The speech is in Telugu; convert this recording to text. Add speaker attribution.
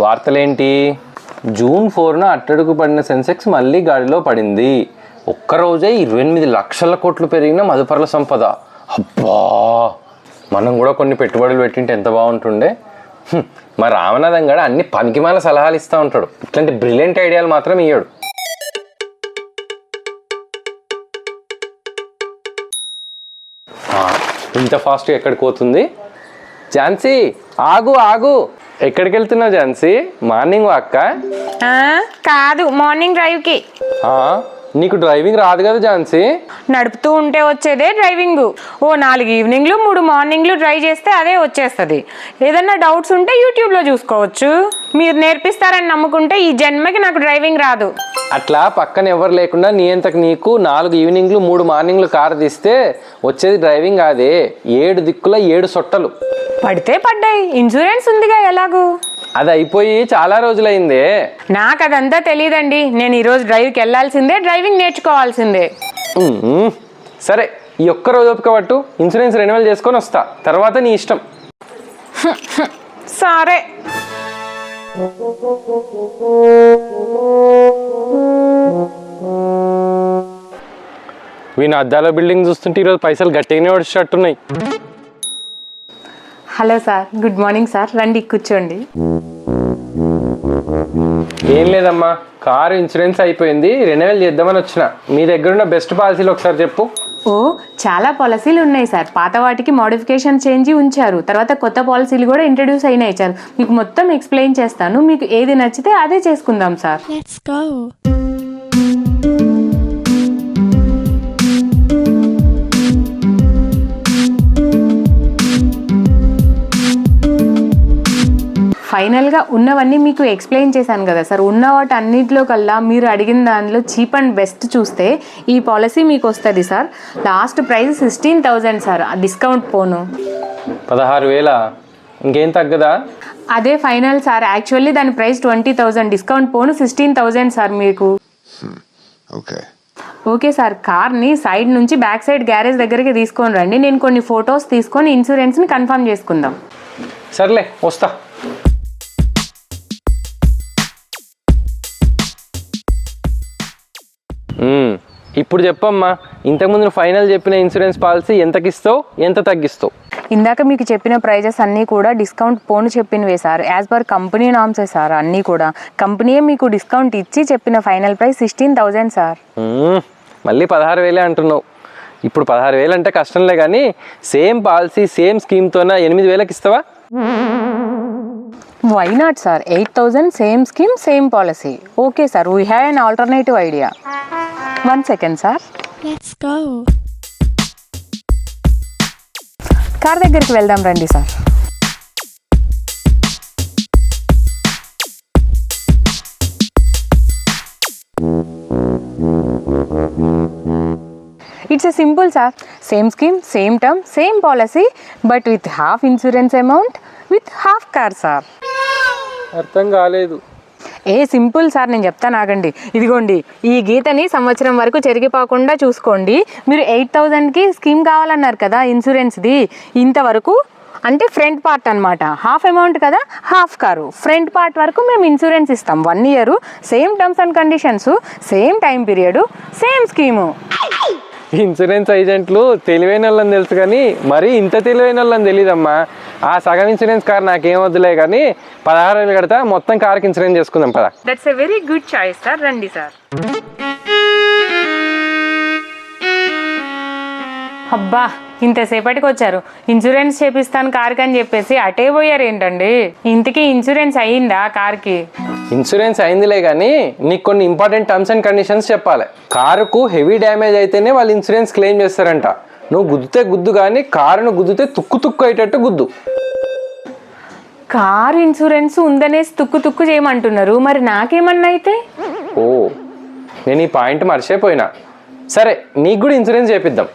Speaker 1: వార్తలేంటి? జూన్ ఫోర్న అట్టడుగు పడిన సెన్సెక్స్ మళ్ళీ గాడిలో పడింది. ఒక్కరోజే ఇరవై ఎనిమిది లక్షల కోట్లు పెరిగిన మదుపర్ల సంపద. అబ్బా! మనం కూడా కొన్ని పెట్టుబడులు పెట్టింటే ఎంత బాగుంటుండే? మా రామనాథం గడ అన్ని పనికిమాల సలహాలు ఇస్తూ ఉంటాడు. ఇట్లాంటి బ్రిలియంట్ ఐడియాలు మాత్రం ఇయ్యాడు. ఇంత ఫాస్ట్గా ఎక్కడికి పోతుంది? ఝాన్సీ ఆగు ఆగు! ఎక్కడికి వెళ్తున్నావు ఝాన్సీ? మార్నింగ్ వాక్క?
Speaker 2: ఆ, కాదు మార్నింగ్ డ్రైవ్కి.
Speaker 1: నీకు డ్రైవింగ్ రాదు కదా ఝాన్సీ?
Speaker 2: నడుపుతూ ఉంటే వచ్చేదే డ్రైవింగ్. ఓ నాలుగు ఈవినింగ్లు మూడు మార్నింగ్లు డ్రైవ్ చేస్తే అదే వచ్చేస్తుంది. ఏదన్నా డౌట్స్ ఉంటే యూట్యూబ్లో చూసుకోవచ్చు. మీరు నేర్పిస్తారని నమ్ముకుంటే ఈ జన్మకి నాకు డ్రైవింగ్ రాదు.
Speaker 1: అట్లా పక్కన ఎవరు లేకుండా నీ అంతకు నీకు నాలుగు ఈవినింగ్లు మూడు మార్నింగ్లు కారు తీస్తే వచ్చేది డ్రైవింగ్ కాదే ఏడు దిక్కుల ఏడు సొట్టలు.
Speaker 2: పడితే పడ్డాయి. ఇన్సూరెన్స్ ఉందిగా ఎలాగూ?
Speaker 1: అది అయిపోయి చాలా రోజులైందే.
Speaker 2: నాకు అదంతా తెలియదండి నేను ఈరోజు డ్రైవ్కి వెళ్ళాల్సిందే డ్రైవింగ్ నేర్చుకోవాల్సిందే.
Speaker 1: సరే ఈ ఒక్క రోజు ఓపిక పట్టు. ఇన్సూరెన్స్ రెన్యువల్ చేసుకొని వస్తా. తర్వాత నీ ఇష్టం.
Speaker 2: సరే.
Speaker 1: వీని అద్దాల బిల్డింగ్ చూస్తుంటే ఈరోజు పైసలు గట్టిగానే వచ్చేటట్టున్నాయి
Speaker 2: hello sir good morning sir. రండి కూర్చోండి.
Speaker 1: ఏం లేదమ్మా కారు ఇన్సూరెన్స్ అయిపోయింది రెన్యువల్ చేద్దామని వచ్చిన. మీ దగ్గర ఉన్న బెస్ట్ పాలసీలు ఒకసారి చెప్పు.
Speaker 2: ఓ చాలా పాలసీలు ఉన్నాయి సార్. పాత వాటికి మోడిఫికేషన్ చేంజ్ ఉంచారు. తర్వాత కొత్త పాలసీలు కూడా ఇంట్రడ్యూస్ అయినాయి సార్. మీకు మొత్తం ఎక్స్ప్లెయిన్ చేస్తాను. మీకు ఏది నచ్చితే అదే చేసుకుందాం సార్.
Speaker 3: లెట్స్ గో
Speaker 2: ఫైనల్గా ఉన్నవన్నీ మీకు ఎక్స్ప్లెయిన్ చేశాను కదా సార్. ఉన్న వాటి అన్నింటిలో కల్లా మీరు అడిగిన దానిలో చీప్ అండ్ బెస్ట్ చూస్తే ఈ పాలసీ మీకు వస్తుంది sir. Last price sixteen thousand sir. Discount పోను.
Speaker 1: పదహారు వేల? ఇంకేం తగ్గదా?
Speaker 2: అదే ఫైనల్ సార్. యాక్చువల్లీ దాని ప్రైస్ ట్వంటీ థౌజండ్ డిస్కౌంట్ పోను సిక్స్టీన్ థౌజండ్ సార్ మీకు.
Speaker 4: Okay.
Speaker 2: Okay sir. కార్ని సైడ్ నుంచి బ్యాక్ సైడ్ గ్యారేజ్ దగ్గరికి తీసుకొని రండి. నేను కొన్ని ఫొటోస్ తీసుకొని ఇన్సూరెన్స్ని కన్ఫర్మ్ చేసుకుందాం.
Speaker 1: సర్లే వస్తా. ఇప్పుడు చెప్పమ్మా ఇంతకుముందు నువ్వు ఫైనల్ చెప్పిన ఇన్సూరెన్స్ పాలసీ ఎంతకి ఇస్తావు ఎంత తగ్గిస్తావు?
Speaker 2: ఇందాక మీకు చెప్పిన ప్రైజెస్ అన్నీ కూడా డిస్కౌంట్ పోను చెప్పినవే sir. As per company norms sir అన్నీ కూడా. కంపెనీయే మీకు డిస్కౌంట్ ఇచ్చి చెప్పిన final price sixteen thousand sir.
Speaker 1: మళ్ళీ పదహారు వేలే అంటున్నావు. ఇప్పుడు పదహారు వేలు అంటే కష్టంలే కానీ సేమ్ పాలసీ సేమ్ స్కీమ్తోన ఎనిమిది వేలకి ఇస్తావా
Speaker 2: why not sir eight thousand same scheme same policy. Okay sir we have an alternative idea one second sir
Speaker 3: Let's go.
Speaker 2: Car దగ్గరికి వెళ్దాం రండి sir it's a simple sir same scheme same term same policy but with half insurance amount with half car sir
Speaker 1: అర్థం కాలేదు.
Speaker 2: ఏ సింపుల్ సార్ నేను చెప్తాను ఆగండి. ఇదిగోండి ఈ గీతని సంవత్సరం వరకు చెరిగిపోకుండా చూసుకోండి. మీరు ఎయిట్ థౌజండ్కి స్కీమ్ కావాలన్నారు కదా ఇన్సూరెన్స్ది. ఇంతవరకు అంటే ఫ్రంట్ పార్ట్ అనమాట హాఫ్ అమౌంట్ కదా హాఫ్ కారు. ఫ్రంట్ పార్ట్ వరకు మేము ఇన్సూరెన్స్ ఇస్తాం. One year same terms and conditions same time period same scheme.
Speaker 1: Insurance ఏజెంట్లు తెలివైన వాళ్ళని తెలుసు కానీ మరీ ఇంత తెలివైన వాళ్ళని తెలియదమ్మా ఆ సగం ఇన్సూరెన్స్ కార్ నాకేం వద్దులే కానీ పదహారు వేలు కడతా మొత్తం కార్కి ఇన్సూరెన్స్ చేసుకుందాం పదా.
Speaker 2: That's a very good choice sir రండి సార్ అబ్బా ఇంతసేపటికి వచ్చారు ఇన్సూరెన్స్ చేపిస్తాను కార్కి అని చెప్పేసి అటే పోయారు ఏంటండి ఇంతకీ ఇన్సూరెన్స్ అయ్యిందా కార్కి?
Speaker 1: ఇన్సూరెన్స్ అయిందిలే కానీ నీకు కొన్ని ఇంపార్టెంట్ టర్మ్స్ అండ్ కండిషన్స్ చెప్పాలి. కారుకు హెవీ డ్యామేజ్ అయితేనే వాళ్ళు ఇన్సూరెన్స్ క్లెయిమ్ చేస్తారంట. నువ్వు గుద్దితే గుద్దు కానీ కారును గుద్దితే తుక్కు తుక్కు అయ్యేటట్టు గుద్దు.
Speaker 2: కార్ ఇన్సూరెన్స్ ఉందనేసి తుక్కు తుక్కు చేయమంటున్నారు. మరి నాకేమన్నా అయితే?
Speaker 1: ఓ నేను ఈ పాయింట్ మర్చిపోయినా. సరే నీకు కూడా ఇన్సూరెన్స్ చేపిద్దాం.